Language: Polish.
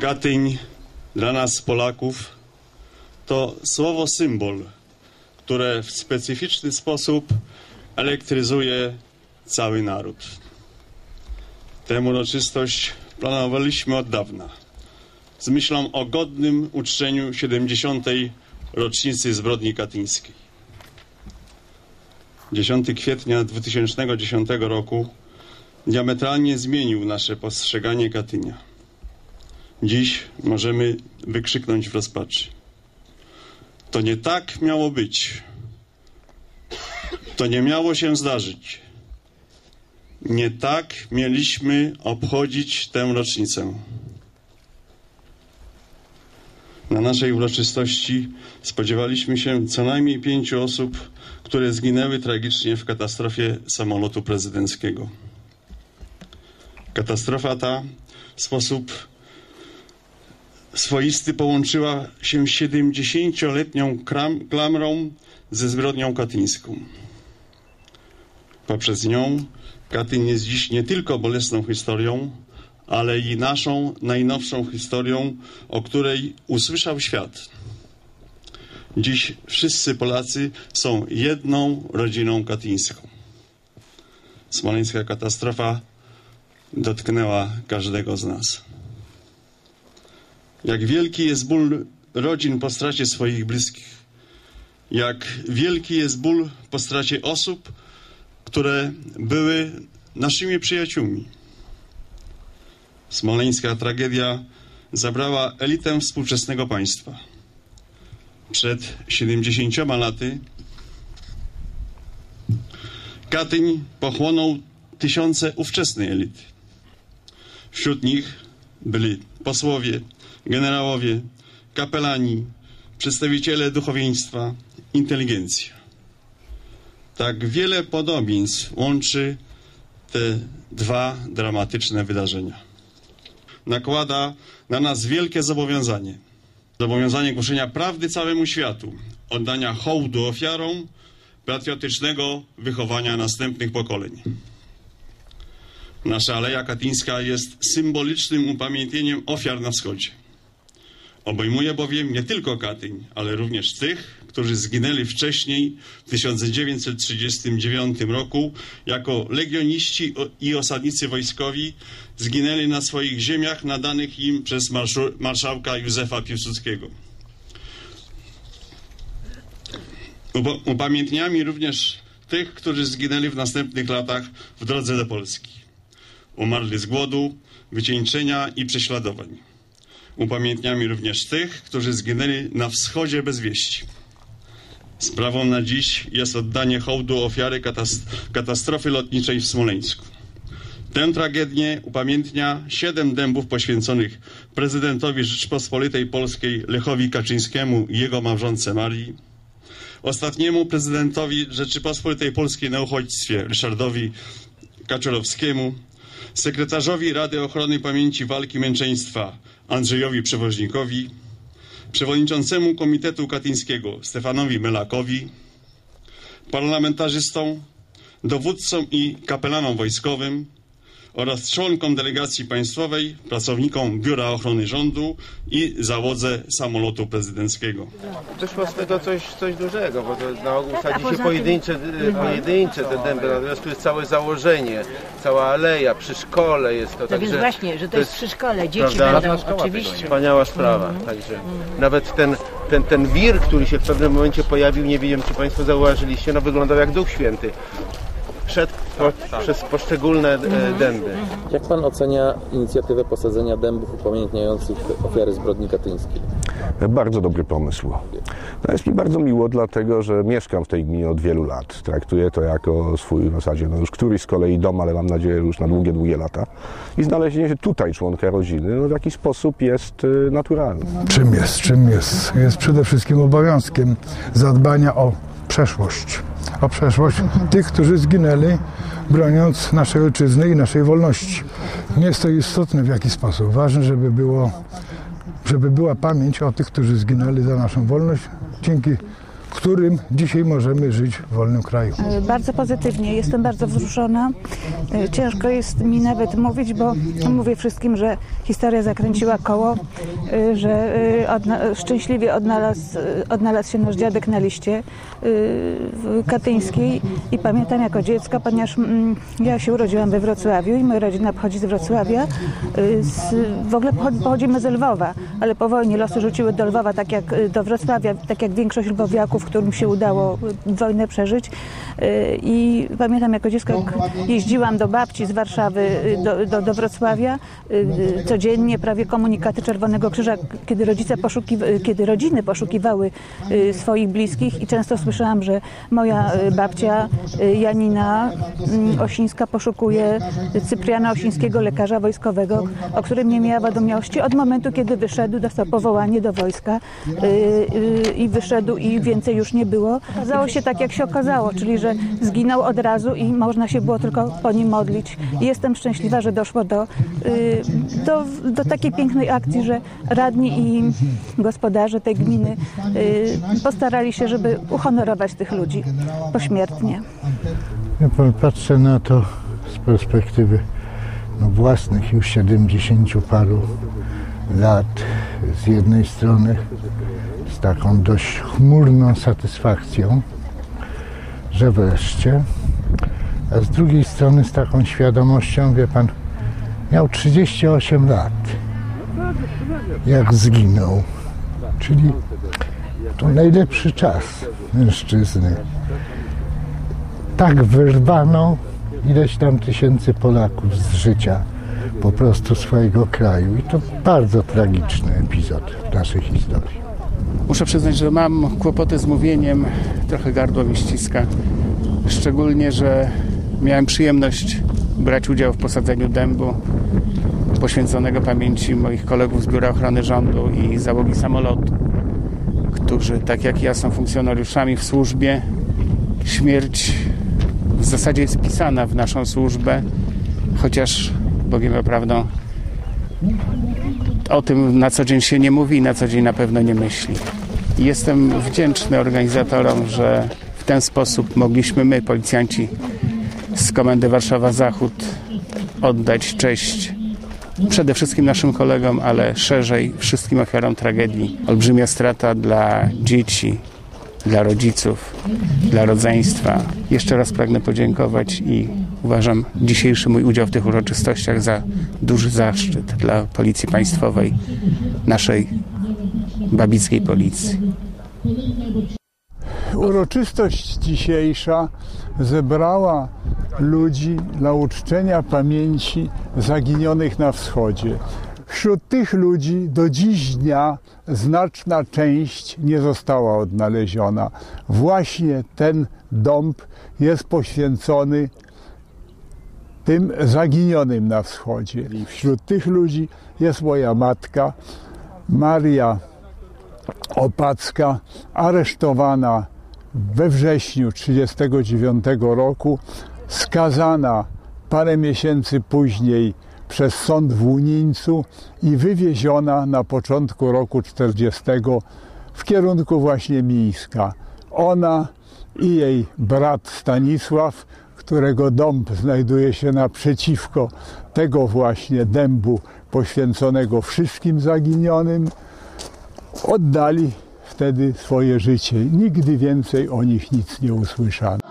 Katyń dla nas, Polaków, to słowo symbol, które w specyficzny sposób elektryzuje cały naród. Tę uroczystość planowaliśmy od dawna, z myślą o godnym uczczeniu 70. rocznicy zbrodni katyńskiej. 10 kwietnia 2010 roku diametralnie zmienił nasze postrzeganie Katynia. Dziś możemy wykrzyknąć w rozpaczy. To nie tak miało być. To nie miało się zdarzyć. Nie tak mieliśmy obchodzić tę rocznicę. Na naszej uroczystości spodziewaliśmy się co najmniej pięciu osób, które zginęły tragicznie w katastrofie samolotu prezydenckiego. Katastrofa ta w sposób swoisty połączyła się 70-letnią klamrą ze zbrodnią katyńską. Poprzez nią Katyń jest dziś nie tylko bolesną historią, ale i naszą najnowszą historią, o której usłyszał świat. Dziś wszyscy Polacy są jedną rodziną katyńską. Smoleńska katastrofa dotknęła każdego z nas. Jak wielki jest ból rodzin po stracie swoich bliskich. Jak wielki jest ból po stracie osób, które były naszymi przyjaciółmi. Smoleńska tragedia zabrała elitę współczesnego państwa. Przed 70 laty Katyń pochłonął tysiące ówczesnej elity. Wśród nich byli posłowie, generałowie, kapelani, przedstawiciele duchowieństwa, inteligencja. Tak wiele podobieństw łączy te dwa dramatyczne wydarzenia. Nakłada na nas wielkie zobowiązanie. Zobowiązanie głoszenia prawdy całemu światu, oddania hołdu ofiarom, patriotycznego wychowania następnych pokoleń. Nasza Aleja Katyńska jest symbolicznym upamiętnieniem ofiar na wschodzie. Obejmuje bowiem nie tylko Katyń, ale również tych, którzy zginęli wcześniej w 1939 roku jako legioniści i osadnicy wojskowi, zginęli na swoich ziemiach nadanych im przez marszałka Józefa Piłsudskiego. Upamiętniamy również tych, którzy zginęli w następnych latach w drodze do Polski. Umarli z głodu, wycieńczenia i prześladowań. Upamiętniamy również tych, którzy zginęli na wschodzie bez wieści. Sprawą na dziś jest oddanie hołdu ofiary katastrofy lotniczej w Smoleńsku. Tę tragedię upamiętnia siedem dębów poświęconych prezydentowi Rzeczypospolitej Polskiej Lechowi Kaczyńskiemu i jego małżonce Marii, ostatniemu prezydentowi Rzeczypospolitej Polskiej na uchodźstwie Ryszardowi Kaczorowskiemu, sekretarzowi Rady Ochrony Pamięci Walki Męczeństwa Andrzejowi Przewoźnikowi, przewodniczącemu Komitetu Katyńskiego Stefanowi Melakowi, parlamentarzystom, dowódcom i kapelanom wojskowym, oraz członkom delegacji państwowej, pracownikom Biura Ochrony Rządu i załodze samolotu prezydenckiego. Wyszło z tego coś, coś dużego, bo to na ogół sadzi się pojedyncze, pojedyncze te dęby, natomiast tu jest całe założenie, cała aleja, przy szkole jest to. No także, więc właśnie, że to jest przy szkole, dzieci prawda? będą oczywiście. Wspaniała sprawa. Także nawet ten, ten, ten wir, który się w pewnym momencie pojawił, nie wiem czy Państwo zauważyliście, no wyglądał jak Duch Święty szedł po, przez poszczególne e, dęby. Jak pan ocenia inicjatywę posadzenia dębów upamiętniających ofiary zbrodni katyńskiej? Bardzo dobry pomysł. No jest mi bardzo miło, dlatego że mieszkam w tej gminie od wielu lat. Traktuję to jako swój w zasadzie no już któryś z kolei dom, ale mam nadzieję już na długie, długie lata. I znalezienie się tutaj członka rodziny no w jakiś sposób jest y, naturalne. Czym jest? Czym jest? Jest przede wszystkim obowiązkiem zadbania o przeszłość. O przeszłość tych, którzy zginęli broniąc naszej ojczyzny i naszej wolności. Nie jest to istotne w jaki sposób. Ważne, żeby było żeby była pamięć o tych, którzy zginęli za naszą wolność. Dzięki którym dzisiaj możemy żyć w wolnym kraju. E, Bardzo pozytywnie, jestem bardzo wzruszona. E, Ciężko jest mi nawet mówić, bo mówię wszystkim, że historia zakręciła koło, e, że odna- szczęśliwie odnalazł, odnalazł się nasz dziadek na liście w Katyńskiej i pamiętam jako dziecko, ponieważ mm, ja się urodziłam we Wrocławiu i moja rodzina pochodzi z Wrocławia. Z, w ogóle pochod- pochodzimy z Lwowa, ale po wojnie losy rzuciły do Lwowa, tak jak do Wrocławia, tak jak większość lwowiaków, którym się udało wojnę przeżyć. E, I pamiętam jako dziecko, jak jeździłam do babci z Warszawy e, do, do, do Wrocławia, e, codziennie prawie komunikaty Czerwonego Krzyża, kiedy, rodzice poszukiw- kiedy rodziny poszukiwały swoich bliskich i często słyszałam, że moja babcia Janina mm, Osińska poszukuje Cypriana Osińskiego, lekarza wojskowego, o którym nie miała wiadomości od momentu, kiedy wyszedł, dostał powołanie do wojska y, y, i wyszedł i więcej już nie było. Okazało się tak, jak się okazało, czyli że zginął od razu i można się było tylko po nim modlić. Jestem szczęśliwa, że doszło do, y, do, do takiej pięknej akcji, że radni i gospodarze tej gminy y, postarali się, żeby uhonorować tych ludzi pośmiertnie. Ja patrzę na to z perspektywy no, własnych już 70 paru lat. Z jednej strony z taką dość chmurną satysfakcją, że wreszcie, a z drugiej strony z taką świadomością, wie pan, miał 38 lat, jak zginął, czyli to najlepszy czas mężczyzny tak wyrwano ileś tam tysięcy Polaków z życia po prostu swojego kraju. I to bardzo tragiczny epizod w naszej historii. Muszę przyznać, że mam kłopoty z mówieniem, trochę gardło mi ściska. Szczególnie, że miałem przyjemność brać udział w posadzeniu dębu poświęconego pamięci moich kolegów z Biura Ochrony Rządu i załogi samolotu, którzy, tak jak ja, są funkcjonariuszami w służbie. Śmierć w zasadzie jest wpisana w naszą służbę, chociaż, Bogiem prawdą, o tym na co dzień się nie mówi i na co dzień na pewno nie myśli. Jestem wdzięczny organizatorom, że w ten sposób mogliśmy my, policjanci z Komendy Warszawa Zachód, oddać cześć przede wszystkim naszym kolegom, ale szerzej wszystkim ofiarom tragedii. Olbrzymia strata dla dzieci, dla rodziców, dla rodzeństwa. Jeszcze raz pragnę podziękować i uważam dzisiejszy mój udział w tych uroczystościach za duży zaszczyt dla Policji Państwowej, naszej babickiej policji. Uroczystość dzisiejsza zebrała ludzi dla uczczenia pamięci zaginionych na wschodzie. Wśród tych ludzi do dziś dnia znaczna część nie została odnaleziona. Właśnie ten dąb jest poświęcony tym zaginionym na wschodzie. Wśród tych ludzi jest moja matka, Maria Opacka, aresztowana we wrześniu 1939 roku, skazana parę miesięcy później przez sąd w Łunińcu i wywieziona na początku roku 40 w kierunku właśnie Mińska. Ona i jej brat Stanisław, którego dąb znajduje się naprzeciwko tego właśnie dębu poświęconego wszystkim zaginionym, oddali wtedy swoje życie. Nigdy więcej o nich nic nie usłyszano.